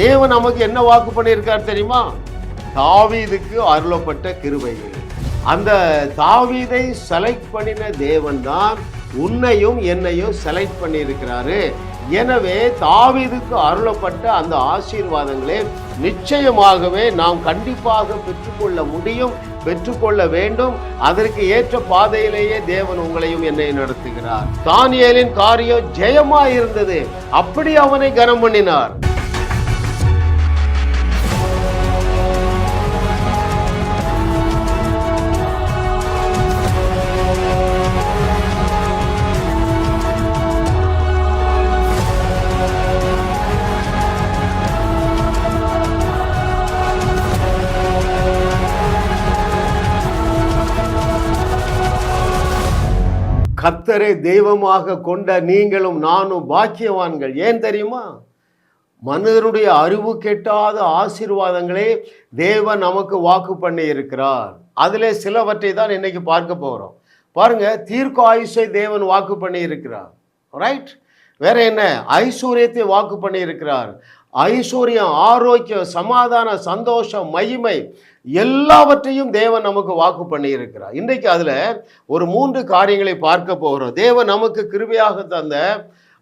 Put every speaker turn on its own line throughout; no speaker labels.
தேவன் நமக்கு என்ன வாக்கு பண்ணியிருக்கார் தெரியுமா? தாவீதுக்கு அருளப்பட்ட கிருபைகள் அந்த தாவீதை செலக்ட் பண்ணின தேவன் தான் உன்னையும் என்னையும் செலக்ட் பண்ணியிருக்கிறாரு. எனவே தாவீதுக்கு அருளப்பட்ட அந்த ஆசீர்வாதங்களே நிச்சயமாகவே நாம் கண்டிப்பாக பெற்றுக்கொள்ள முடியும் பெற்றுக்கொள்ள வேண்டும். அதற்கு ஏற்ற பாதையிலேயே தேவன் உங்களையும் என்னை நடத்துகிறார். தானியலின் காரியம் ஜெயமா இருந்தது. அப்படி அவனை கனம் பண்ணினார். கத்தரை தெய்வமாக கொண்ட நீங்களும் நானும் பாக்கியவான்கள். ஏன் தெரியுமா? மனிதனுடைய அறிவு கெட்டாத ஆசீர்வாதங்களே தேவன் நமக்கு வாக்கு பண்ணி இருக்கிறார் அதில் சிலவற்றை தான் இன்னைக்கு பார்க்க போகிறோம் பாருங்க தீர்க்க ஆயுஷை தேவன் வாக்கு பண்ணி இருக்கிறார் ரைட் வேற என்ன? ஐஸ்வர்யத்தை வாக்கு பண்ணி இருக்கிறார் ஐஸ்வர்யம் ஆரோக்கியம் சமாதான சந்தோஷம் மகிமை எல்லாவற்றையும் தேவன் நமக்கு வாக்கு பண்ணியிருக்கிறார். இன்றைக்கு அதில் ஒரு மூன்று காரியங்களை பார்க்க போகிறோம். தேவன் நமக்கு கிருபையாக தந்த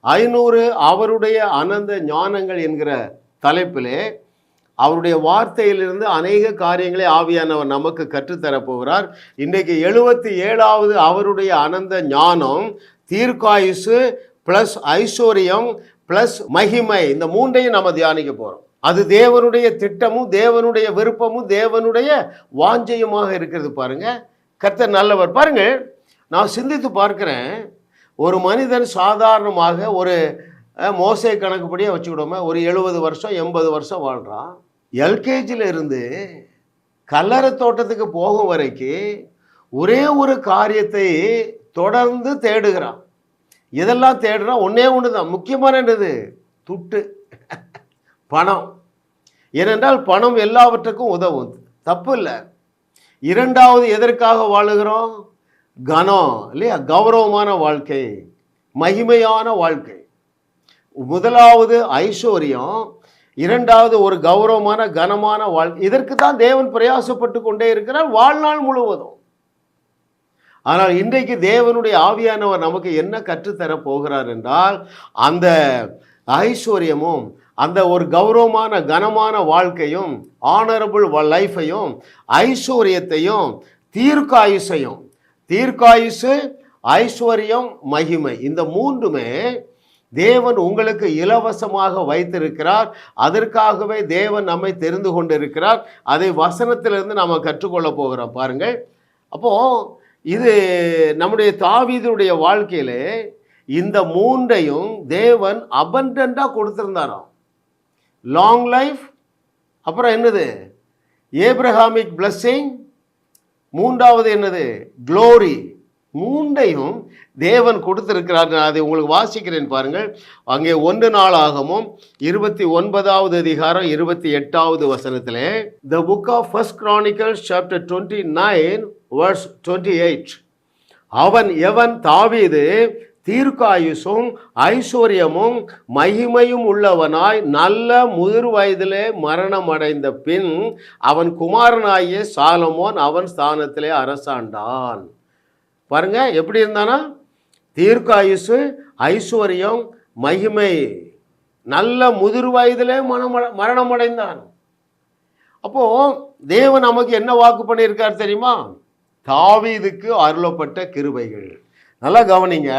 ஐநூறு அவருடைய அனந்த ஞானங்கள் என்கிற தலைப்பிலே அவருடைய வார்த்தையிலிருந்து அநேக காரியங்களை ஆவியானவர் நமக்கு கற்றுத்தரப்போகிறார் இன்றைக்கு எழுபத்தி ஏழாவது அவருடைய அனந்த ஞானம் தீர்க்காயுசு ப்ளஸ் ஐஸ்வர்யம் ப்ளஸ் மகிமை. இந்த மூன்றையும் நம்ம தியானிக்க போகிறோம் அது தேவனுடைய திட்டமும் தேவனுடைய விருப்பமும் தேவனுடைய வாஞ்சையுமாக இருக்கிறது பாருங்க. கர்த்தர் நல்லவர். பாருங்க நான் சிந்தித்து பார்க்கிறேன். ஒரு மனிதன் சாதாரணமாக ஒரு மோசை கணக்குப்படியே வச்சுக்கிடோமே ஒரு எழுபது வருஷம் எண்பது வருஷம் வாழ்கிறான் எல்கேஜியில் இருந்து கல்லறை தோட்டத்துக்கு போகும் வரைக்கும் ஒரே ஒரு காரியத்தை தொடர்ந்து தேடுகிறான். இதெல்லாம் தேடுறான் ஒன்றே ஒன்று தான் முக்கியமான என்னது? துட்டு. பணம். ஏனென்றால் பணம் எல்லாவற்றுக்கும் உதவும். தப்பு இல்லை. இரண்டாவது எதற்காக வாழுகிறோம்? கனம் இல்லையா? கௌரவமான வாழ்க்கை. மகிமையான வாழ்க்கை. முதலாவது ஐஸ்வர்யம். இரண்டாவது ஒரு கௌரவமான கனமான வாழ்க்கை. இதற்கு தான் தேவன் பிரயாசப்பட்டு கொண்டே இருக்கிறார். வாழ்நாள் முழுவதும். ஆனால் இன்றைக்கு தேவனுடைய ஆவியானவர் நமக்கு என்ன கற்றுத்தர போகிறார் என்றால் அந்த ஐஸ்வர்யமும் அந்த ஒரு கௌரவமான கனமான வாழ்க்கையும் ஆனரபிள் லைஃபையும் ஐஸ்வர்யத்தையும் தீர்க்காயுசையும் தீர்க்காயுசு ஐஸ்வர்யம் மகிமை இந்த மூன்றுமே தேவன் உங்களுக்கு இலவசமாக வைத்திருக்கிறார். அதற்காகவே தேவன் நம்மை தெரிந்து கொண்டிருக்கிறார். அதை வசனத்திலிருந்து நாம் கற்றுக்கொள்ள போகிறோம். பாருங்கள். அப்போது இது நம்முடைய தாவீதனுடைய வாழ்க்கையில் இந்த மூன்றையும் தேவன் அபண்டண்டாக கொடுத்துருந்தாராம். லாங் லைஃப் அப்புறம் என்னது? ஏப்ரஹாமிக் பிளஸ்ஸிங் மூன்றாவது என்னது? க்ளோரி மூன்றையும் தேவன் கொடுத்திருக்கிறார். நான் அதை உங்களுக்கு வாசிக்கிறேன் பாருங்கள். அங்கே ஒன்று நாளாகவும் இருபத்தி ஒன்பதாவது அதிகாரம் இருபத்தி எட்டாவது வசனத்திலே the book of First Chronicle chapter twenty nine verse twenty eight அவன் எவன் தாவீது தீர்க்காயுசும் ஐஸ்வர்யமும் மகிமையும் உள்ளவனாய் நல்ல முதிர் வயதிலே மரணமடைந்த பின் அவன் குமாரனாகிய சாலமோன் அவன் ஸ்தானத்திலே அரசாண்டான். பாருங்கள் எப்படி இருந்தானா? தீர்க்காயுசு ஐஸ்வர்யம் மகிமை. நல்ல முதிர் வயதிலே மனம் மரணமடைந்தான் அப்போது தேவன் நமக்கு என்ன வாக்கு பண்ணியிருக்கார் தெரியுமா? தாவீதுக்கு அருளப்பட்ட கிருபைகள். நல்லா கவனிங்க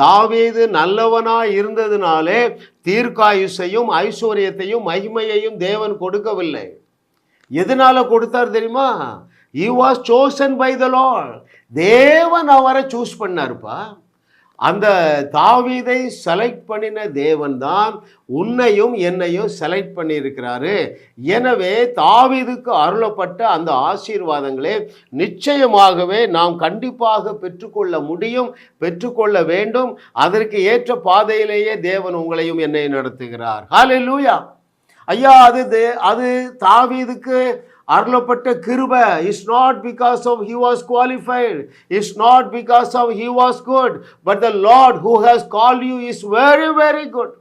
தாவீது நல்லவனாக இருந்ததுனாலே தீர்க்காயுசையும் ஐஸ்வர்யத்தையும் மகிமையையும் தேவன் கொடுக்கவில்லை. எதனால கொடுத்தார் தெரியுமா? He was chosen by the lord. தேவன் அவரை சூஸ் பண்ணாருப்பா. அந்த தாவீதை செலக்ட் பண்ணின தேவன் தான் உன்னையும் என்னையும் செலக்ட் பண்ணியிருக்கிறாரு. எனவே தாவீதுக்கு அருளப்பட்ட அந்த ஆசீர்வாதங்களே நிச்சயமாகவே நாம் கண்டிப்பாக பெற்றுக்கொள்ள முடியும் பெற்றுக்கொள்ள வேண்டும். அதற்கு ஏற்ற பாதையிலேயே தேவன் உங்களையும் என்னை நடத்துகிறார். ஹalleluya ஐயா அது அது தாவீதுக்கு அருளப்பட்ட கிருப. Is not because of he was qualified is not because of he was good but the Lord who has call you is very very good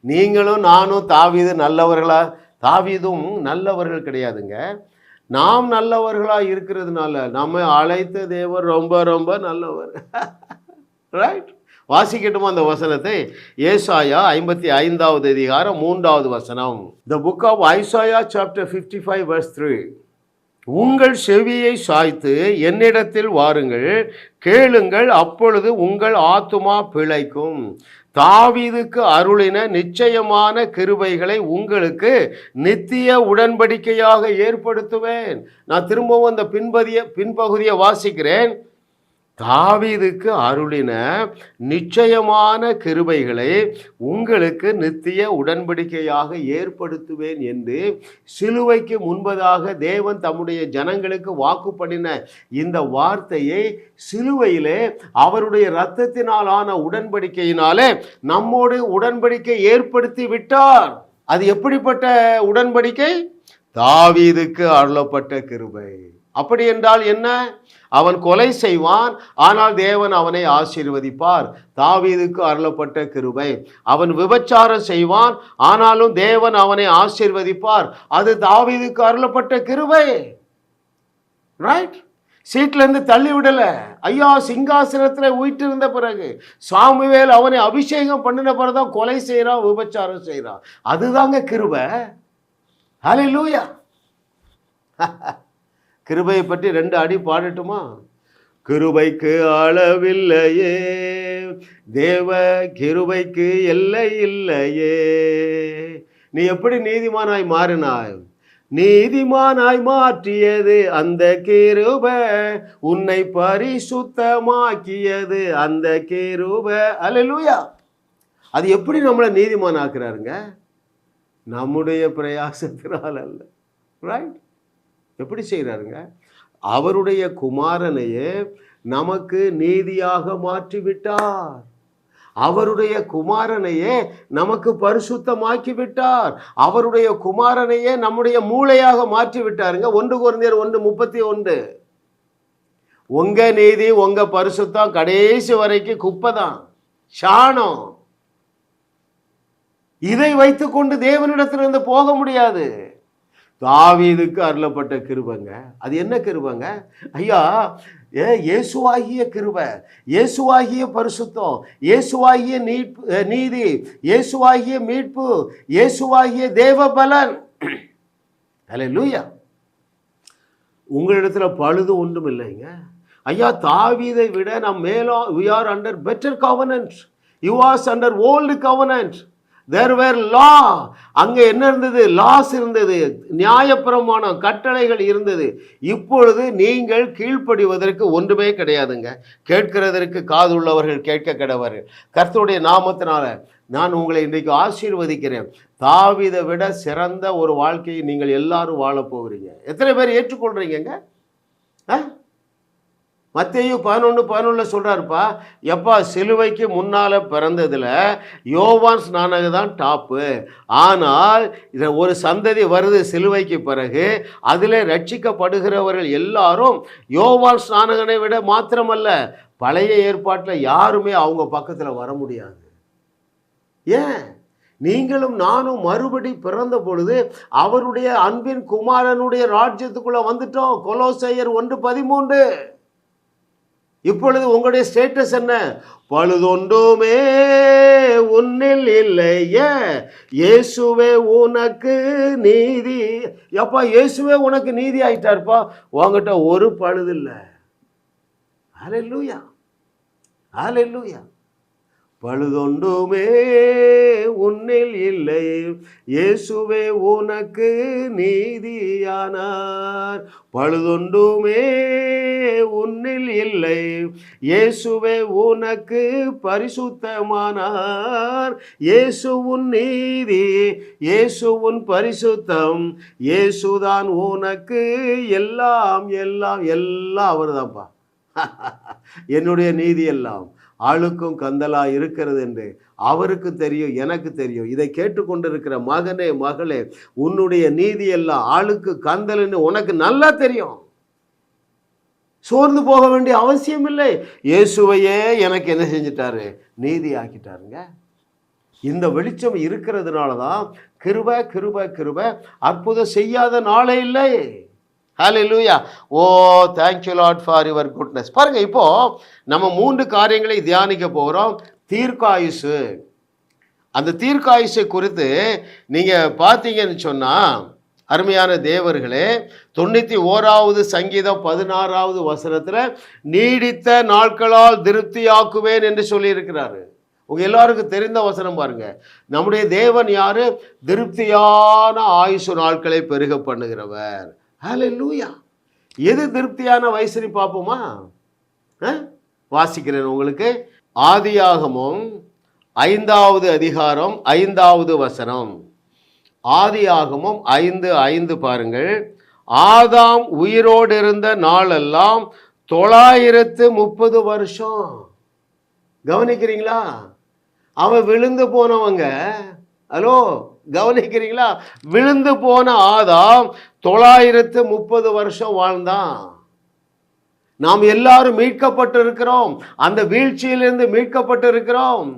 நீங்களும் நானும் தாவீது நல்லவர்களா? தாவீதும் நல்லவர்கள் கிடையாதுங்க. நாம் நல்லவர்களா இருக்கிறதுனால நம்ம அழைத்த தேவர் ரொம்ப ரொம்ப நல்லவர். ரைட் வாசிக்கட்டுமா அந்த வசனத்தை? ஏசாயா ஐம்பத்தி ஐந்தாவது அதிகாரம் மூன்றாவது வசனம். The book of Isaiah chapter fifty five verse three உங்கள் செவியை சாய்த்து என்னிடத்தில் வாருங்கள் கேளுங்கள் அப்பொழுது உங்கள் ஆத்துமா பிழைக்கும். தாவீதுக்கு அருளின நிச்சயமான கிருபைகளை உங்களுக்கு நித்திய உடன்படிக்கையாக ஏற்படுத்துவேன். நான் திரும்பவும் அந்த பின்பதிய பின்பகுதியை வாசிக்கிறேன். தாவீதுக்கு அருளின நிச்சயமான கிருபைகளை உங்களுக்கு நித்திய உடன்படிக்கையாக ஏற்படுத்துவேன் என்று சிலுவைக்கு முன்பதாக தேவன் தம்முடைய ஜனங்களுக்கு வாக்கு பண்ணின இந்த வார்த்தையை சிலுவையிலே அவருடைய இரத்தத்தினாலான உடன்படிக்கையினாலே நம்மோடு உடன்படிக்கை ஏற்படுத்தி விட்டார். அது எப்படிப்பட்ட உடன்படிக்கை? தாவீதுக்கு அருளப்பட்ட கிருபை. அப்படி என்றால் என்ன? அவன் கொலை செய்வான் ஆனால் தேவன் அவனை ஆசீர்வதிப்பார். தாவீதுக்கு அருளப்பட்ட கிருபை. அவன் விபச்சாரம் செய்வான் ஆனாலும் தேவன் அவனை ஆசீர்வதிப்பார். அது தாவீதுக்கு அருளப்பட்ட கிருபை. ரைட் சீட்ல இருந்து தள்ளி விடல. ஐயா சிங்காசனத்துல உயிட்டிருந்த பிறகு சாமுவேல் அவனை அபிஷேகம் பண்ணின பிறகுதான் கொலை செய்யறான் விபச்சாரம் செய்யறான் அதுதாங்க கிருபை. ஹalleluya கிருபையை பற்றி ரெண்டு அடி பாடட்டுமா? கிருபைக்கு அளவில்லையே தேவ கிருபைக்கு எல்லை இல்லையே. நீ எப்படி நீதிமானாய் மாறினாய்? நீதிமானாய் மாற்றியது அந்த கிருப உன்னை பரிசுத்தமாக்கியது அந்த கிருப. அல்லேலூயா. அது எப்படி நம்மளை நீதிமான் ஆக்குறாருங்க நம்முடைய பிரயாசத்தினால் அல்ல. ரைட் எப்படி செய்கிறாருங்க அவருடைய குமாரனையே நமக்கு நீதியாக மாற்றி விட்டார் அவருடைய குமாரனையே நமக்கு பரிசுத்தமாக்கி விட்டார். அவருடைய குமாரனையே நம்முடைய மூளையாக மாற்றி விட்டாருங்க. ஒன்று குழந்தையர் ஒன்று முப்பத்தி ஒன்று. உங்க நீதி உங்க பரிசுத்தம் கடைசி வரைக்கும் குப்பை தான். சாணம். இதை வைத்துக்கொண்டு தேவனிடத்திலிருந்து போக முடியாது. தாவீதுக்கு அருளப்பட்ட கிருபங்க. அது என்ன கிருபங்க? ஐயா ஏ இயேசுவாகிய கிருப இயேசுவாகிய பரிசுத்தம் இயேசுவாகிய நீட்பு நீதி இயேசுவாகிய மீட்பு இயேசுவாகிய தேவ பலன் அல்லேலூயா உங்களிடத்துல பழுது ஒன்றும் இல்லைங்க. ஐயா தாவீதை விட நம் மேலும் we are under better covenant you are under old covenant there where law அங்கே என்ன இருந்தது? லாஸ் இருந்தது. நியாயப்பிரமாணம் கட்டளைகள் இருந்தது. இப்பொழுது நீங்கள் கீழ்ப்படிவதற்கு ஒன்றுமே கிடையாதுங்க. கேட்கிறதற்கு காதுள்ளவர்கள் கேட்க கிடவர்கள். கர்த்தருடைய நாமத்தினால நான் உங்களை இன்றைக்கு ஆசீர்வதிக்கிறேன். தாவிதை விட சிறந்த ஒரு வாழ்க்கையை நீங்கள் எல்லாரும் வாழ போகிறீங்க. எத்தனை பேர் ஏற்றுக்கொள்கிறீங்க ஆ? மத்தேயு பதினொன்று பதினொன்றில் சொல்கிறாருப்பா எப்பா சிலுவைக்கு முன்னால் பிறந்ததில் யோவான் ஸ்நானக தான் டாப்பு ஆனால் இதில் ஒரு சந்ததி வருது சிலுவைக்கு பிறகு அதில் ரட்சிக்கப்படுகிறவர்கள் எல்லாரும் யோவான் ஸ்நானகனை விட மாத்திரமல்ல பழைய ஏற்பாட்டில் யாருமே அவங்க பக்கத்தில் வர முடியாது. ஏன்? நீங்களும் நானும் மறுபடி பிறந்த பொழுது அவருடைய அன்பின் குமாரனுடைய ராஜ்யத்துக்குள்ளே வந்துட்டோம். கொலோசையர் ஒன்று பதிமூன்று. இப்பொழுது உங்களுடைய ஸ்டேட்டஸ் என்ன? பழுதொன்றுமே உன்னில் இல்லையே. இயேசுவே உனக்கு நீதி. எப்பா இயேசுவே உனக்கு நீதி ஆயிட்டாருப்பா. உங்ககிட்ட ஒரு பழுது இல்லை ஹalleluya ஹalleluya பழுதொன்றுமே உன்னில் இல்லை. இயேசுவே உனக்கு நீதியானார். பழுதொன்றுமே உன்னில் இல்லை. இயேசுவே உனக்கு பரிசுத்தமானார். இயேசுவும் நீதி இயேசுவும் பரிசுத்தம். இயேசுதான் உனக்கு எல்லாம் எல்லாம் எல்லாம் அவர்தான்ப்பா. என்னுடைய நீதி எல்லாம். ஆளுக்கும் கந்தலா இருக்கிறது என்று அவருக்கு தெரியும் எனக்கு தெரியும். இதை கேட்டுக்கொண்டிருக்கிற மகனே மகளே உன்னுடைய நீதி எல்லாம் ஆளுக்கு கந்தல்னு உனக்கு நல்லா தெரியும். சோர்ந்து போக வேண்டிய அவசியம் இல்லை. இயேசுவையே எனக்கு என்ன செஞ்சிட்டாரு? நீதி ஆக்கிட்டாருங்க. இந்த வெளிச்சம் இருக்கிறதுனால தான் கிருப கிருப கிருப அற்புதம் செய்யாத நாளே இல்லை. ஹalleluya ஓ thank you Lord for your goodness பாருங்கள் இப்போது நம்ம மூன்று காரியங்களை தியானிக்க போகிறோம் தீர்க்காயுசு. அந்த தீர்க்காயுசை குறித்து நீங்கள் பார்த்தீங்கன்னு சொன்னால் அருமையான தேவர்களே தொண்ணூற்றி ஓராவது சங்கீதம் பதினாறாவது வசனத்தில் நீடித்த நாட்களால் திருப்தியாக்குவேன் என்று சொல்லியிருக்கிறாரு. உங்கள் எல்லாருக்கும் தெரிந்த வசனம் பாருங்க. நம்முடைய தேவன் யாரு? திருப்தியான ஆயுசு நாட்களை பெருக பண்ணுகிறவர். ஹalleluya எது திருப்தியான வயசுன்னு பார்ப்போமா? ஆ? வாசிக்கிறேன் உங்களுக்கு. ஆதியாகமும் ஐந்தாவது அதிகாரம் ஐந்தாவது வசனம். ஆதியாகமும் ஐந்து ஐந்து பாருங்கள். ஆதாம் உயிரோடு இருந்த நாளெல்லாம் தொள்ளாயிரத்து முப்பது வருஷம். கவனிக்கிறீங்களா? அவன் விழுந்து போனவங்க ஹலோ கவனிக்கிறீங்களா? விழுந்து போன ஆதாம் தொள்ளாயிரத்து முப்பது வருஷம் வாழ்ந்தான். நாம் எல்லாரும் மீட்கப்பட்டு இருக்கிறோம் அந்த வீழ்ச்சியிலிருந்து மீட்கப்பட்டு இருக்கிறோம்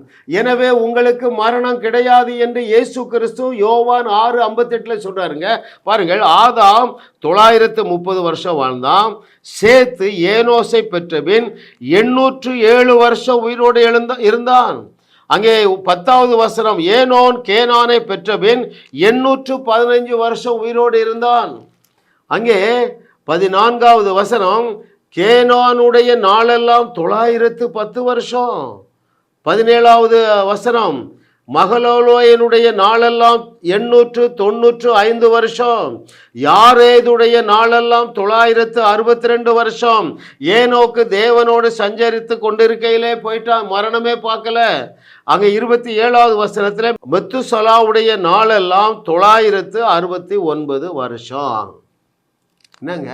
எனவே உங்களுக்கு மரணம் கிடையாது என்று இயேசு கிறிஸ்து யோவான் ஆறு ஐம்பத்தெட்டில் சொல்கிறாருங்க பாருங்கள் ஆதாம் தொள்ளாயிரத்து முப்பது வருஷம் வாழ்ந்தான். சேத்து ஏனோசை பெற்றபின் எண்ணூற்று ஏழு வருஷம் உயிரோடு எழுந்த இருந்தான். அங்கே பத்தாவது வசனம் ஏனோன் கேனானை பெற்றபின் எண்ணூற்று பதினைஞ்சு வருஷம் உயிரோடு இருந்தான். அங்கே பதினான்காவது வசனம் கேனானுடைய நாளெல்லாம் தொள்ளாயிரத்து பத்து வருஷம். பதினேழாவது வசனம் மகளோலோயனுடைய நாளெல்லாம் எண்ணூற்று தொண்ணூற்று ஐந்து வருஷம். யாரேதுடைய நாளெல்லாம் தொள்ளாயிரத்து அறுபத்தி ரெண்டு வருஷம். ஏனோக்கு தேவனோடு சஞ்சரித்து கொண்டிருக்கையிலே போயிட்டான் மரணமே பார்க்கல. அங்கே இருபத்தி ஏழாவது வசனத்தில் மெத்துசலாவுடைய நாளெல்லாம் தொள்ளாயிரத்து அறுபத்தி ஒன்பது வருஷம். என்னங்க?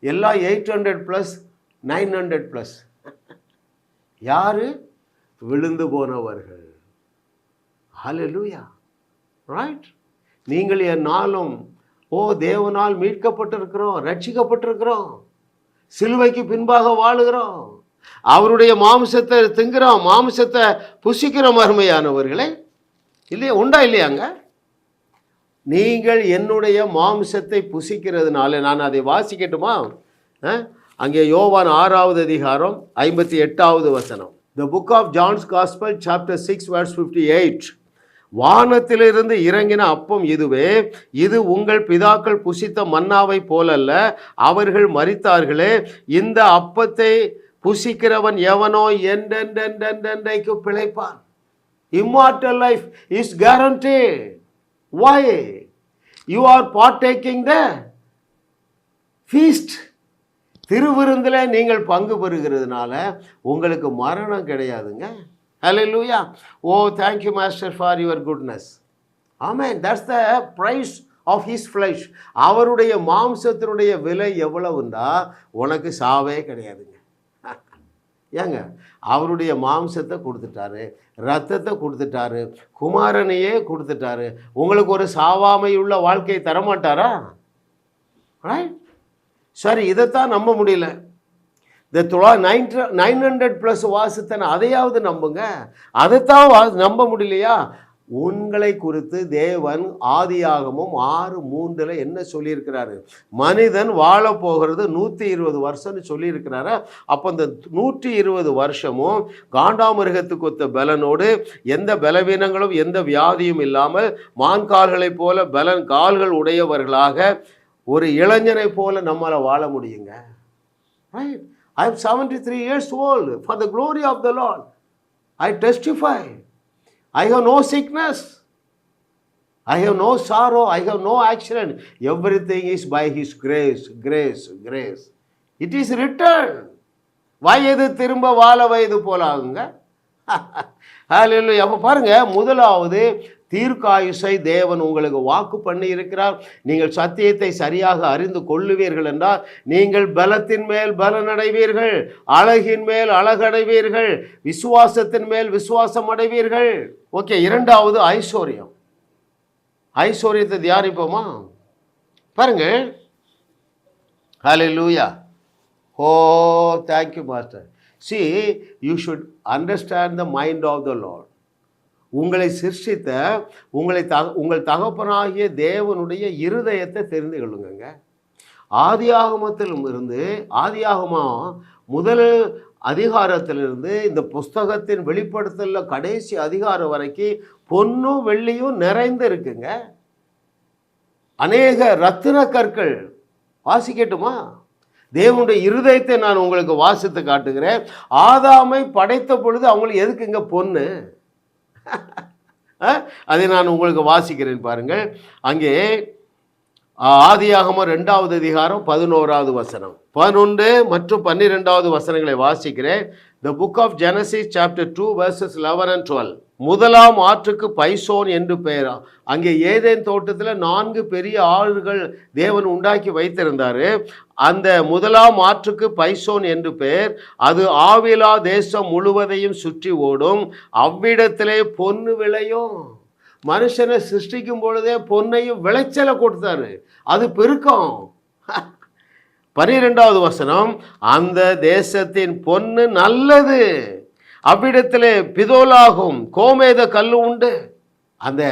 எல்லாம் eight hundred plus nine hundred plus யார்? விழுந்து போனவர்கள். ஹalleluya ரைட் நீங்கள் என் நாளும் ஓ தேவனால் மீட்கப்பட்டிருக்கிறோம் ரட்சிக்கப்பட்டிருக்கிறோம். சிலுவைக்கு பின்பாக வாழுகிறோம். அவருடைய மாம்சத்தை திங்குறோம் மாம்சத்தை புசிக்கிறோம் அருமையானவர்களே இல்லையா? உண்டா இல்லையாங்க நீங்கள் என்னுடைய மாம்சத்தை புசிக்கிறதுனால நான் அதை வாசிக்கட்டுமா? அங்கே யோவான் ஆறாவது அதிகாரம் ஐம்பத்தி எட்டாவது வசனம். The book of John's gospel chapter six verse fifty eight வானத்திலிருந்து இறங்கின அப்பம் இதுவே இது உங்கள் பிதாக்கள் புசித்த மன்னாவை போலல்ல அவர்கள் மறித்தார்களே இந்த அப்பத்தை புசிக்கிறவன் எவனோ என்றென்றென்றென்றைக்கு பிழைப்பான். Immortal life is guarantee why you are partaking the feast திருவிருந்தில் நீங்கள் பங்கு பெறுகிறதுனால உங்களுக்கு மரணம் கிடையாதுங்க. Hallelujah oh thank you master for your goodness amen that's the price of his flesh அவருடைய மாம்சத்தினுடைய விலை எவ்வளவுண்டா? உனக்கு சாவே கிடையாதுங்க. ஏங்க அவருடைய மாம்சத்தை கொடுத்துட்டாரு ரத்தத்தை கொடுத்துட்டாரு குமாரனையே கொடுத்துட்டாரு. உங்களுக்கு ஒரு சாவாமையுள்ள வாழ்க்கையை தரமாட்டாரா? சரி இதைத்தான் நம்ப முடியல. இந்த தொள்ளா நைன் நைன் ஹண்ட்ரட் ப்ளஸ் வாசத்தனை அதையாவது நம்புங்க. அதைத்தான் வா நம்ப முடியலையா? உங்களை குறித்து தேவன் ஆதியாகமும் ஆறு மூன்றில் என்ன சொல்லியிருக்கிறாரு? மனிதன் வாழ போகிறது நூற்றி இருபது வருஷம்னு சொல்லியிருக்கிறாரு. அப்போ இந்த நூற்றி இருபது வருஷமும் காண்டாமிருகத்துக்கு ஒத்த பலனோடு எந்த பலவீனங்களும் எந்த வியாதியும் இல்லாமல் மான்கால்களைப் போல பலன் கால்கள் உடையவர்களாக ஒரு இளைஞனை போல நம்மளால் வாழ முடியுங்க. Right I am seventy three years old for the glory of the Lord I testify I have no sickness I have no sorrow I have no accident everything is by his grace grace grace it is return வயது திரும்ப வாழ வயது போல ஆகுங்க அப்போ பாருங்கள் முதலாவது தீர்க்காயுசை தேவன் உங்களுக்கு வாக்கு பண்ணி இருக்கிறார் நீங்கள் சத்தியத்தை சரியாக அறிந்து கொள்ளுவீர்கள் என்றால் நீங்கள் பலத்தின் மேல் பலன் அடைவீர்கள் அழகின் மேல் அழகடைவீர்கள். விசுவாசத்தின் மேல் விசுவாசம் அடைவீர்கள். ஓகே இரண்டாவது ஐஸ்வர்யம். ஐஸ்வர்யத்தை தியானிப்போமா? Hallelujah oh thank you master see you should understand the mind of the Lord உங்களை சிருஷ்டித்த உங்களை தக உங்கள் தகப்பனாகிய தேவனுடைய இருதயத்தை தெரிந்து கொள்ளுங்கங்க. ஆதியாகமத்திலும் இருந்து ஆதியாகமம் முதல் அதிகாரத்திலிருந்து இந்த புஸ்தகத்தின் வெளிப்படுத்தல கடைசி அதிகாரம் வரைக்கும் பொன்னும் வெள்ளியும் நிறைந்து இருக்குங்க. அநேக ரத்தின கற்கள் வாசிக்கட்டுமா? தேவனுடைய இருதயத்தை நான் உங்களுக்கு வாசித்து காட்டுகிறேன். ஆதாமை படைத்த பொழுது அவங்களுக்கு எதுக்குங்க பொண்ணு? அதை நான் உங்களுக்கு வாசிக்கிறேன் பாருங்கள். அங்கே ஆதியாகம ரெண்டாவது அதிகாரம் பதினோராவது வசனம். பதினொன்று மற்றும் பன்னிரெண்டாவது வசனங்களை வாசிக்கிறேன். The book of Genesis chapter two verses eleven and twelve முதலாம் ஆற்றுக்கு பைசோன் என்று பெயரா. அங்கே ஏதேன் தோட்டத்தில் நான்கு பெரிய ஆறுகள் தேவன் உண்டாக்கி வைத்திருந்தார். அந்த முதலாம் ஆற்றுக்கு பைசோன் என்று பெயர். அது ஆவிலா தேசம் முழுவதையும் சுற்றி ஓடும். அவ்விடத்திலே பொன்னு விளையும். மனுஷனை சிருஷ்டிக்கும் பொழுதே பொன்னையும் விளைச்சலை கொடுத்தாரு. அது பெருக்கம். பனிரெண்டாவது வசனம் அந்த தேசத்தின் பொன்னு நல்லது. அவ்விடத்திலே பிதோலாகும் கோமேத கல்லு உண்டு. அந்த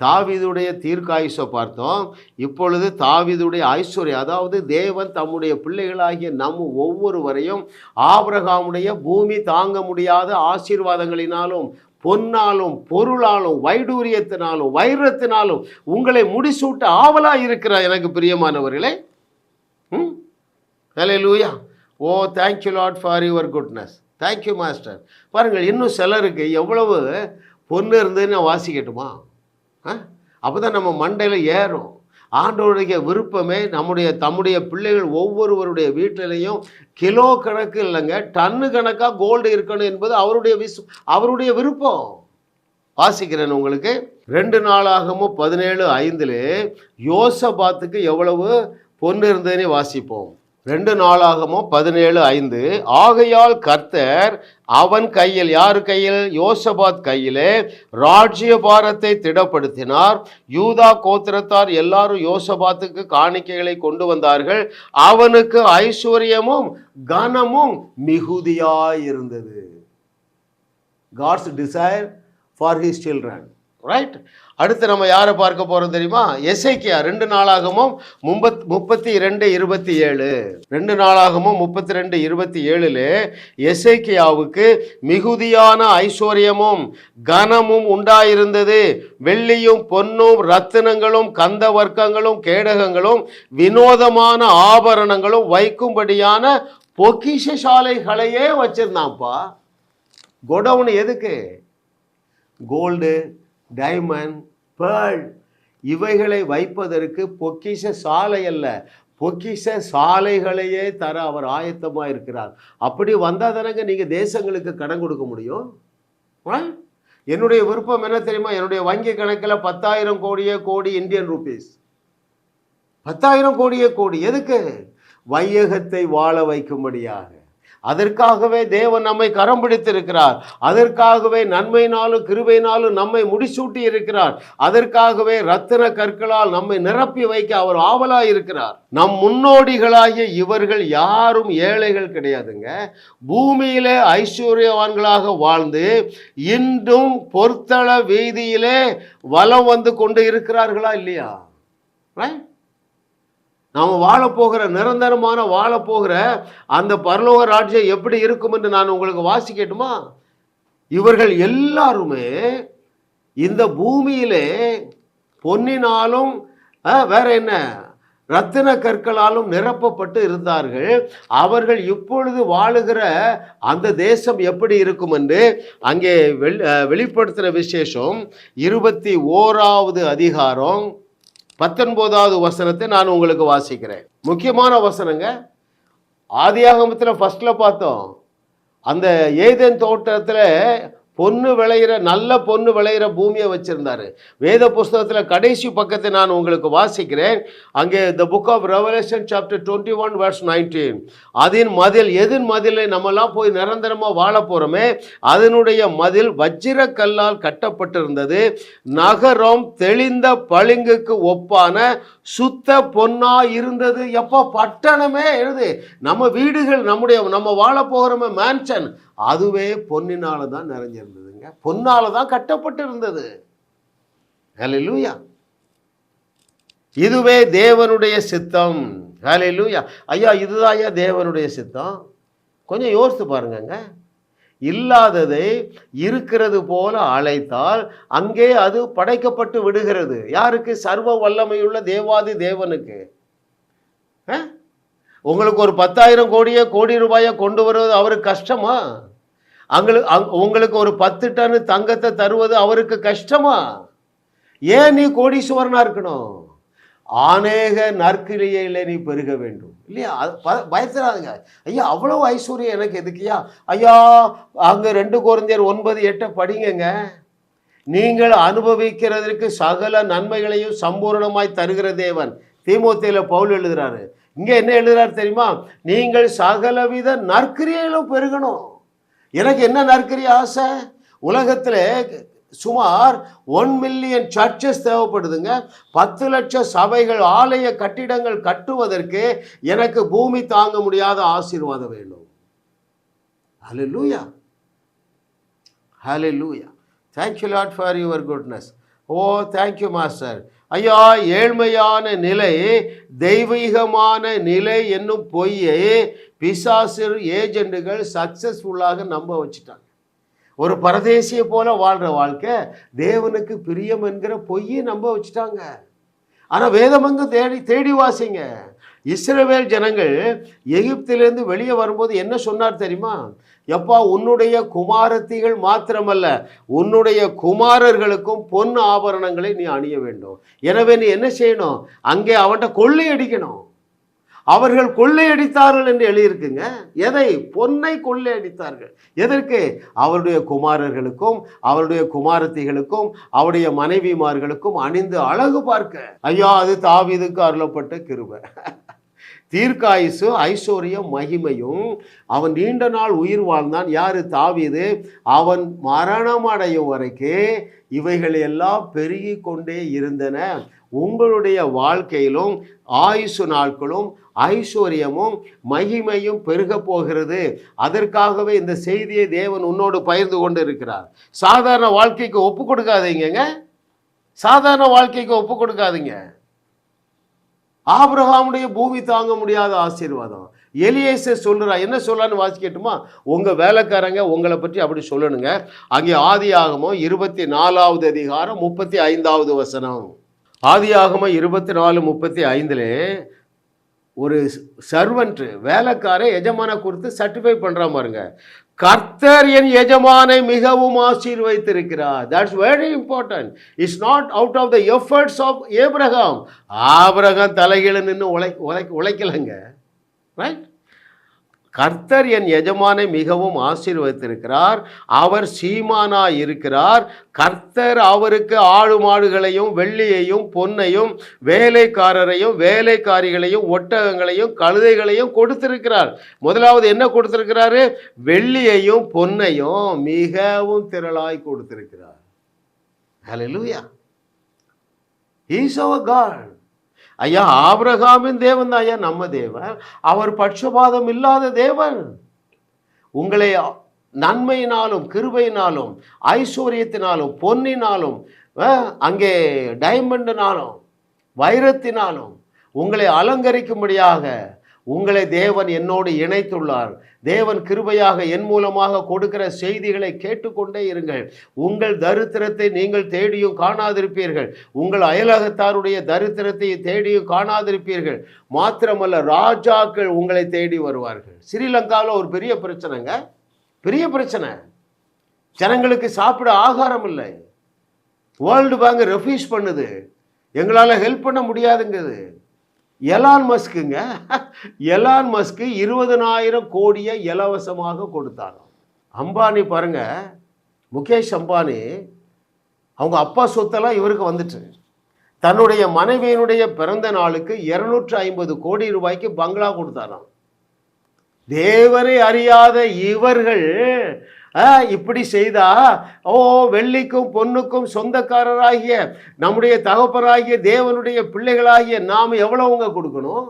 தாவிதுடைய தீர்க்காயுசை பார்த்தோம். இப்பொழுது தாவிதுடைய ஐஸ்வர்யம் அதாவது தேவன் தம்முடைய பிள்ளைகளாகிய நம் ஒவ்வொருவரையும் ஆபிரகாமுடைய பூமி தாங்க முடியாத ஆசீர்வாதங்களினாலும் பொன்னாலும் பொருளாலும் வைடூரியத்தினாலும் வைரத்தினாலும் உங்களை முடிசூட்ட ஆவலா இருக்கிறார் எனக்கு பிரியமானவர்களே. ம்? Hallelujah oh thank you lot for your goodness thank you master பாருங்கள் இன்னும் சிலருக்கு எவ்வளவு பொண்ணு இருந்ததுன்னு வாசிக்கட்டுமா? அப்போ தான் நம்ம மண்டையில் ஏறும். ஆண்டோருடைய விருப்பமே நம்முடைய தம்முடைய பிள்ளைகள் ஒவ்வொருவருடைய வீட்டிலையும் கிலோ கணக்கு இல்லைங்க டன்னு கணக்காக கோல்டு இருக்கணும் என்பது அவருடைய விஸ் அவருடைய விருப்பம். வாசிக்கிறேன் உங்களுக்கு. ரெண்டு நாளாகவும் பதினேழு ஐந்தில் யோசபாத்துக்கு எவ்வளவு பொண்ணு இருந்ததுன்னு வாசிப்போம். ரெண்டு நாளாகமோ பதினேழு ஐந்து. ஆகையால் கர்த்தர் அவன் கையில் யார் கையில்? யோசபாத் கையிலே ராஜ்ய பாரத்தை திடப்படுத்தினார். யூதா கோத்திரத்தார் எல்லாரும் யோசபாத்துக்கு காணிக்கைகளை கொண்டு வந்தார்கள். அவனுக்கு ஐஸ்வர்யமும் கனமும் மிகுதியாயிருந்தது. God's desire for his children right அடுத்து நம்ம யாரை பார்க்க போகிறோம் தெரியுமா? எசைக்கியா ரெண்டு நாளாகமும் முப்பத் முப்பத்தி ரெண்டு இருபத்தி ஏழு ரெண்டு நாளாகமும் முப்பத்தி ரெண்டு இருபத்தி ஏழில் எசைக்கியாவுக்கு மிகுதியான ஐஸ்வர்யமும் கனமும் உண்டாயிருந்தது. வெள்ளியும் பொன்னும் ரத்தினங்களும் கந்த வர்க்கங்களும் கேடகங்களும் வினோதமான ஆபரணங்களும் வைக்கும்படியான பொக்கிஷசாலைகளையே வச்சிருந்தான்ப்பா. கொடவுன் எதுக்கு? Gold diamond pearl. இவைகளை வைப்பதற்கு பொக்கிஷ சாலை அல்ல. பொக்கிஷ சாலைகளையே தர அவர் ஆயத்தமாக இருக்கிறார். அப்படி வந்தால் தானங்க நீங்கள் தேசங்களுக்கு கடன் கொடுக்க முடியும்? ஆ? என்னுடைய விருப்பம் என்ன தெரியுமா? என்னுடைய வங்கி கணக்கில் பத்தாயிரம் கோடியே கோடி இந்தியன் ரூபீஸ் பத்தாயிரம் கோடியே கோடி. எதுக்கு? வையகத்தை வாழ வைக்கும்படியாக. அதற்காகவே தேவன் நம்மை கரம் பிடித்திருக்கிறார். அதற்காகவே நன்மையினாலும் கிருபையினாலும் நம்மை முடிசூட்டி இருக்கிறார். அதற்காகவே ரத்தின கற்களால் நம்மை நிரப்பி வைக்க அவர் ஆவலாய் இருக்கிறார். நம் முன்னோடிகளாகிய இவர்கள் யாரும் ஏழைகள் கிடையாதுங்க. பூமியிலே ஐஸ்வர்யவான்களாக வாழ்ந்து இன்றும் பொற்தள வீதியிலே வலம் வந்து கொண்டு இருக்கிறார்களா இல்லையா? ரைட் நாம் வாழப்போகிற நிரந்தரமான வாழப்போகிற அந்த பரலோக ராஜ்யம் எப்படி இருக்கும் என்று நான் உங்களுக்கு வாசிக்கட்டுமா? இவர்கள் எல்லாருமே இந்த பூமியிலே பொன்னினாலும் வேற என்ன? ரத்தின கற்களாலும் நிரப்பப்பட்டு இருந்தார்கள். அவர்கள் இப்பொழுது வாழுகிற அந்த தேசம் எப்படி இருக்கும் என்று அங்கே வெளி வெளிப்படுத்துகிற விசேஷம் இருபத்தி ஓராவது அதிகாரம். பத்தொன்பதாவது வசனத்தை நான் உங்களுக்கு வாசிக்கிறேன். முக்கியமான வசனங்க. ஆதியாகமத்தில் ஃபர்ஸ்ட்ல பார்த்தோம். அந்த ஏதேன் தோட்டத்தில் பொண்ணு விளையிற நல்ல பொண்ணு விளையிற பூமியை வச்சிருந்தாரு. வேத புஸ்தகத்தில் கடைசி பக்கத்தை நான் உங்களுக்கு வாசிக்கிறேன். அங்கே the book of Revelation chapter twenty one verse nineteen அதன் மதில் எதின் மதிலை நம்மலாம் போய் நிரந்தரமாக வாழ போகிறோமே அதனுடைய மதில் வஜ்ர கல்லால் கட்டப்பட்டிருந்தது. நகரம் தெளிந்த பளிங்குக்கு ஒப்பான சுத்த பொன்னா இருந்தது. எப்போ பட்டணமே எழுது. நம்ம வீடுகள் நம்முடைய நம்ம வாழ போகிறோமே மேன்ஷன் அதுவே பொன்னினால தான் நிறைஞ்சிருந்ததுங்க. பொன்னால் பொன்னால தான் கட்டப்பட்டு இருந்தது ஹalleluya இதுவே தேவனுடைய சித்தம். ஹலெலூயா ஐயா இதுதான் ஐயா தேவனுடைய சித்தம். கொஞ்சம் யோசித்து பாருங்கங்க. இல்லாததை இருக்கிறது போல அழைத்தால் அங்கே அது படைக்கப்பட்டு விடுகிறது. யாருக்கு? சர்வ வல்லமையுள்ள தேவாதி தேவனுக்கு. ஆ? உங்களுக்கு ஒரு பத்தாயிரம் கோடியே கோடி ரூபாயை கொண்டு வருவது அவருக்கு கஷ்டமா? அங்களுக்கு அங்- உங்களுக்கு ஒரு பத்து டன் தங்கத்தை தருவது அவருக்கு கஷ்டமா? ஏன் நீ கோடீஸ்வரனா இருக்கணும்? ஆனேக நற்கிரியையில் நீ பெருக வேண்டும். இல்லையா? அது பயத்துறாதுங்க ஐயா அவ்வளோ ஐஸ்வர்யம் எனக்கு எதுக்குயா ஐயா அங்கே ரெண்டு குழந்தையர் ஒன்பது எட்டை படிங்கங்க. நீங்கள் அனுபவிக்கிறதற்கு சகல நன்மைகளையும் சம்பூரணமாய் தருகிற தேவன். தீமோத்தேல பவுல் எழுதுறாரு. இங்கே என்ன எழுதுறாரு தெரியுமா? நீங்கள் சகலவித நற்கிரியையிலும் பெருகணும். எனக்கு என்ன நற்கரி ஆசை? உலகத்தில் சுமார் ஒன் மில்லியன் சர்ச்சஸ் தேவைப்படுதுங்க. பத்து லட்சம் சபைகள் ஆலய கட்டிடங்கள் கட்டுவதற்கு எனக்கு பூமி தாங்க முடியாத ஆசீர்வாதம் வேணும் லூயா hallelujah thank you lot for your goodness oh thank you master ஐயா ஏழ்மையான நிலை தெய்வீகமான நிலை என்னும் பொய்யை பிசாசர் ஏஜெண்டுகள் சக்சஸ்ஃபுல்லாக நம்ப வச்சுட்டாங்க. ஒரு பரதேசியை போல வாழ்கிற வாழ்க்கை தேவனுக்கு பிரியம் என்கிற பொய்யை நம்ப வச்சுட்டாங்க. ஆனால் வேதமங்கு தேடி தேடி வாசிங்க. இஸ்ரவேல் ஜனங்கள் எகிப்திலிருந்து வெளியே வரும்போது என்ன சொன்னார் தெரியுமா? எப்பா உன்னுடைய குமாரத்திகள் மாத்திரமல்ல உன்னுடைய குமாரர்களுக்கும் பொன் ஆபரணங்களை நீ அணிய வேண்டும். எனவே நீ என்ன செய்யணும்? அங்கே அவன்கிட்ட கொள்ளையடிக்கணும். அவர்கள் கொள்ளையடித்தார்கள் என்று எழுதியிருக்குங்க. எதை? பொன்னை கொள்ளையடித்தார்கள். எதற்கு? அவருடைய குமாரர்களுக்கும் அவருடைய குமாரத்திகளுக்கும் அவருடைய மனைவிமார்களுக்கும் அணிந்து அழகு பார்க்க. ஐயா அது தாவிதுக்கு அருளப்பட்ட கிருபை. தீர்க்காயுசு ஐஸ்வர்யம் மகிமையும் அவன் நீண்ட நாள் உயிர் வாழ்ந்தான். யார்? தாவிது. அவன் மரணம் அடையும் வரைக்கும் இவைகள் எல்லாம் பெருகி கொண்டே இருந்தன. உங்களுடைய வாழ்க்கையிலும் ஆயுசு நாட்களும் ஐஸ்வர்யமும் மகிமையும் பெருக போகிறது. அதற்காகவே இந்த செய்தியை தேவன் உன்னோடு பகிர்ந்து கொண்டு இருக்கிறார் சாதாரண வாழ்க்கைக்கு ஒப்பு கொடுக்காதீங்கங்க. சாதாரண வாழ்க்கைக்கு ஒப்பு கொடுக்காதீங்க. ஆபிரகாமுடைய பூமி தாங்க முடியாத ஆசீர்வாதம். எலியேச சொல்கிறா என்ன சொல்லலான்னு வாசிக்கட்டுமா உங்க வேலைக்காரங்க உங்களை பற்றி அப்படி சொல்லணுங்க. அங்கே ஆதியாகமோ இருபத்தி நாலாவது அதிகாரம் முப்பத்தி ஐந்தாவது வசனம். ஆதியாகமோ இருபத்தி நாலு முப்பத்தி ஐந்துல ஒரு சர்வன்ட் வேலைக்காரன் எஜமான கொடுத்து சர்டிஃபை பண்றா பாருங்க. கர்த்தர் என் எஜமானை மிகவும் ஆசீர்வைத்திருக்கிறார். That's very important it's not out of the efforts of Abraham Abraham தலைகீழ நின்று உழை உழை உழைக்கலைங்க. ரைட் கர்த்தர் என் எஜமானை மிகவும் ஆசீர்வதித்திருக்கிறார். அவர் சீமானா இருக்கிறார் கர்த்தர் அவருக்கு ஆடு மாடுகளையும் வெள்ளியையும் பொன்னையும் வேலைக்காரரையும் வேலைக்காரிகளையும் ஒட்டகங்களையும் கழுதைகளையும் கொடுத்திருக்கிறார். முதலாவது என்ன கொடுத்திருக்கிறாரு? வெள்ளியையும் பொன்னையும் மிகவும் திரளாய் கொடுத்திருக்கிறார். ஹலோ லூயா ஈஸ் அவர் காட் ஐயா ஆபிரகாமின் தேவன் தான் ஐயா நம்ம தேவன். அவர் பட்சபாதம் இல்லாத தேவன். உங்களை நன்மையினாலும் கிருபையினாலும் ஐஸ்வர்யத்தினாலும் பொன்னினாலும் அங்கே டைமண்டினாலும் வைரத்தினாலும் உங்களை அலங்கரிக்கும்படியாக உங்களை தேவன் என்னோடு இணைத்துள்ளார். தேவன் கிருபையாக என் மூலமாக கொடுக்கிற செய்திகளை கேட்டுக்கொண்டே இருங்கள். உங்கள் தரித்திரத்தை நீங்கள் தேடியும் காணாதிருப்பீர்கள். உங்கள் அயலகத்தாருடைய தரித்திரத்தை தேடியும் காணாதிருப்பீர்கள். மாத்திரமல்ல ராஜாக்கள் உங்களை தேடி வருவார்கள். ஸ்ரீலங்காவில் ஒரு பெரிய பிரச்சனைங்க. பெரிய பிரச்சனை. ஜனங்களுக்கு சாப்பிட ஆகாரம் இல்லை. வேர்ல்டு பேங்க் ரெஃப்யூஸ் பண்ணுது. எங்களால் ஹெல்ப் பண்ண முடியாதுங்குது. எலான் மஸ்க்குங்க. எலான் மஸ்க்கு இருபதனாயிரம் கோடியை இலவசமாக கொடுத்தாராம் அம்பானி பாருங்க முகேஷ் அம்பானி அவங்க அப்பா சொத்தெல்லாம் இவருக்கு வந்துட்டு. தன்னுடைய மனைவியினுடைய பிறந்த நாளுக்கு இருநூற்று ஐம்பது கோடி ரூபாய்க்கு பங்களா கொடுத்தாராம். தேவரை அறியாத இவர்கள் இப்படி செய்தா ஓ வெள்ளிக்கும் பொண்ணுக்கும் சொந்தக்காரராகிய நம்முடைய தகப்பராகிய தேவனுடைய பிள்ளைகளாகிய நாம் எவ்வளவுங்க கொடுக்கணும்?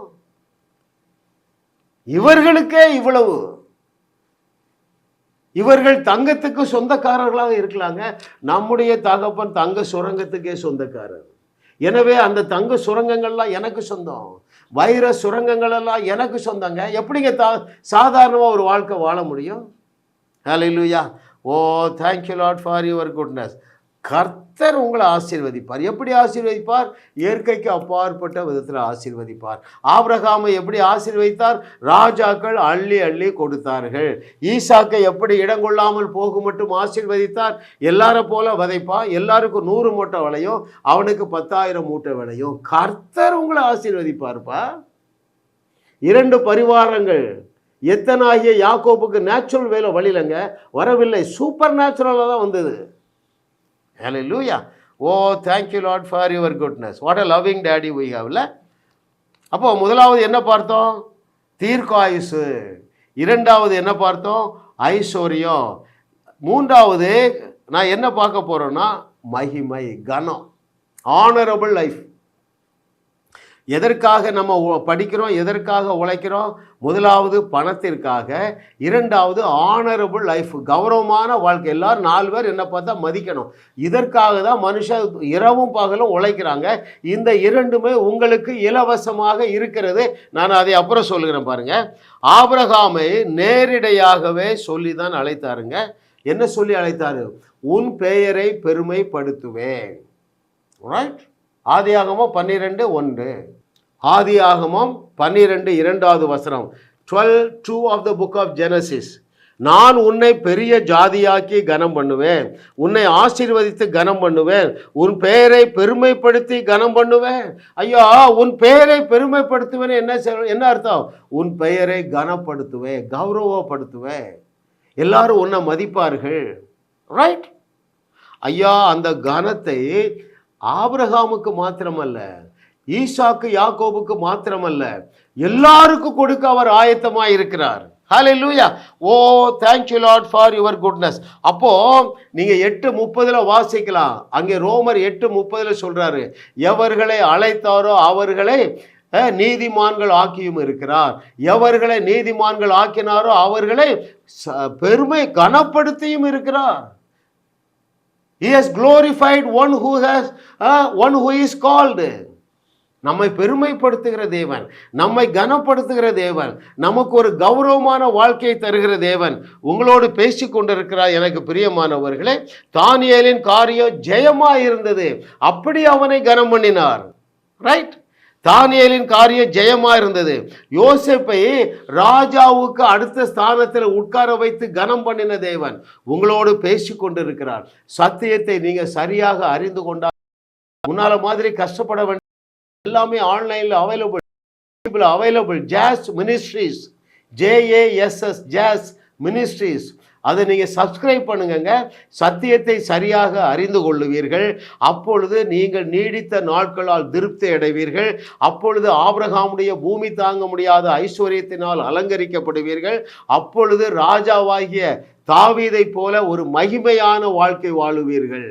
இவர்களுக்கே இவ்வளவு. இவர்கள் தங்கத்துக்கு சொந்தக்காரர்களாக இருக்கலாங்க. நம்முடைய தகப்பன் தங்க சுரங்கத்துக்கே சொந்தக்காரர். எனவே அந்த தங்க சுரங்கங்கள்லாம் எனக்கு சொந்தம். வைர சுரங்கங்கள் எல்லாம் எனக்கு சொந்தங்க. எப்படிங்க தா சாதாரணமாக ஒரு வாழ்க்கை வாழ முடியும்? Hallelujah oh thank you lot for your goodness கர்த்தர் உங்களை ஆசீர்வதிப்பார். எப்படி ஆசீர்வதிப்பார்? இயற்கைக்கு அப்பாற்பட்ட விதத்தில் ஆசீர்வதிப்பார். ஆபிரகாமை எப்படி ஆசீர்வதித்தார்? ராஜாக்கள் அள்ளி அள்ளி கொடுத்தார்கள். ஈசாக்கை எப்படி இடம் கொள்ளாமல் போக மட்டும் ஆசீர்வதித்தார்? எல்லாரை போல விதைப்பா. எல்லாருக்கும் நூறு மூட்டை விளையும் அவனுக்கு பத்தாயிரம் மூட்டை விளையும். கர்த்தர் உங்களை ஆசீர்வதிப்பார்ப்பா. இரண்டு பரிவாரங்கள். எத்தனாகிய யாக்கோப்புக்கு நேச்சுரல் வேலை வழியிலங்க வரவில்லை. சூப்பர் நேச்சுரலாக தான் வந்தது. Hallelujah oh thank you lot for your goodness what a loving daddy we ஹாவ்ல அப்போ முதலாவது என்ன பார்த்தோம்? தீர்க்காயுசு. இரண்டாவது என்ன பார்த்தோம்? ஐஸ்வர்யம். மூன்றாவது நான் என்ன பார்க்க போகிறேன்னா மகிமை கனம். ஆனரபிள் லைஃப் எதற்காக நம்ம படிக்கிறோம் எதற்காக உழைக்கிறோம்? முதலாவது பணத்திற்காக இரண்டாவது ஆனரபிள் லைஃப் கௌரவமான வாழ்க்கை. எல்லாரும் நாலு பேர் என்ன பார்த்தா மதிக்கணும். இதற்காக தான் மனுஷன் இரவும் பகலும் உழைக்கிறாங்க. இந்த இரண்டுமே உங்களுக்கு இலவசமாக இருக்கிறது. நான் அதை அப்புறம் சொல்லுகிறேன் பாருங்க. ஆபிரகாமை நேரிடையாகவே சொல்லி தான் அழைத்தாருங்க. என்ன சொல்லி அழைத்தாரு? உன் பெயரை பெருமைப்படுத்துவேன். ரைட் ஆதியாகமோ பன்னிரெண்டு ஒன்று. ஆதி ஆகமம் பன்னிரெண்டு இரண்டாவது வசனம். Twelve two of the book of Genesis. நான் உன்னை பெரிய ஜாதியாக்கி கனம் பண்ணுவேன். உன்னை ஆசீர்வதித்து கனம் பண்ணுவேன். உன் பெயரை பெருமைப்படுத்தி கனம் பண்ணுவேன். ஐயா உன் பெயரை பெருமைப்படுத்துவேன் என்ன என்ன அர்த்தம்? உன் பெயரை கனப்படுத்துவேன் கௌரவப்படுத்துவேன். எல்லாரும் உன்னை மதிப்பார்கள். ரைட் ஐயா அந்த கனத்தை ஆபிரகாமுக்கு மாத்திரமல்ல ஈசாக்கு யாக்கோபுக்கு மாத்திரமல்ல எல்லாருக்கும் கொடுக்க அவர் ஆயத்தமாக இருக்கிறார் hallelujah oh thank you lot for your goodness அப்போ நீங்க எட்டு முப்பதுல வாசிக்கலாம். அங்கே ரோமர் எட்டு முப்பதுல சொல்றாரு எவர்களை அழைத்தாரோ அவர்களை நீதிமான்கள் ஆக்கியும் இருக்கிறார். எவர்களை நீதிமான்கள் ஆக்கினாரோ அவர்களை ச- பெருமை கனப்படுத்தியும் இருக்கிறார். He has glorified one who has uh, one who is called. நம்மை பெருமைப்படுத்துகிற தேவன் நம்மை கனப்படுத்துகிற தேவன் நமக்கு ஒரு கௌரவமான வாழ்க்கையை தருகிற தேவன் உங்களோடு பேசி கொண்டிருக்கிறார் எனக்கு பிரியமானவர்களே. தானியலின் காரியம் ஜெயமா இருந்தது. அப்படி அவனை கனம் பண்ணினார். ரைட் தானியலின் காரியம் ஜெயமா இருந்தது. யோசிப்பை ராஜாவுக்கு அடுத்த ஸ்தானத்தில் உட்கார வைத்து கனம் பண்ணின தேவன் உங்களோடு பேசி கொண்டிருக்கிறார். சத்தியத்தை நீங்க சரியாக அறிந்து கொண்டால் முன்னால மாதிரி கஷ்டப்பட வேண்டும் எல்லாமே ஆன்லைனில் available available Jass ministries JASS Jass ministries அதை நீங்கள் சப்ஸ்கிரைப் பண்ணுங்கங்க. சத்தியத்தை சரியாக அறிந்து கொள்ளுவீர்கள். அப்பொழுது நீங்கள் நீடித்த நாட்களால் திருப்தி அடைவீர்கள். அப்பொழுது ஆபிரகாமுடைய பூமி தாங்க முடியாத ஐஸ்வர்யத்தினால் அலங்கரிக்கப்படுவீர்கள். அப்பொழுது ராஜாவாகிய தாவீதை போல ஒரு மகிமையான வாழ்க்கை வாழுவீர்கள்.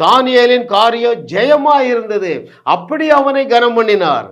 தானியலின் காரியம் ஜெயமா இருந்தது அப்படி அவனை கனம் பண்ணினார்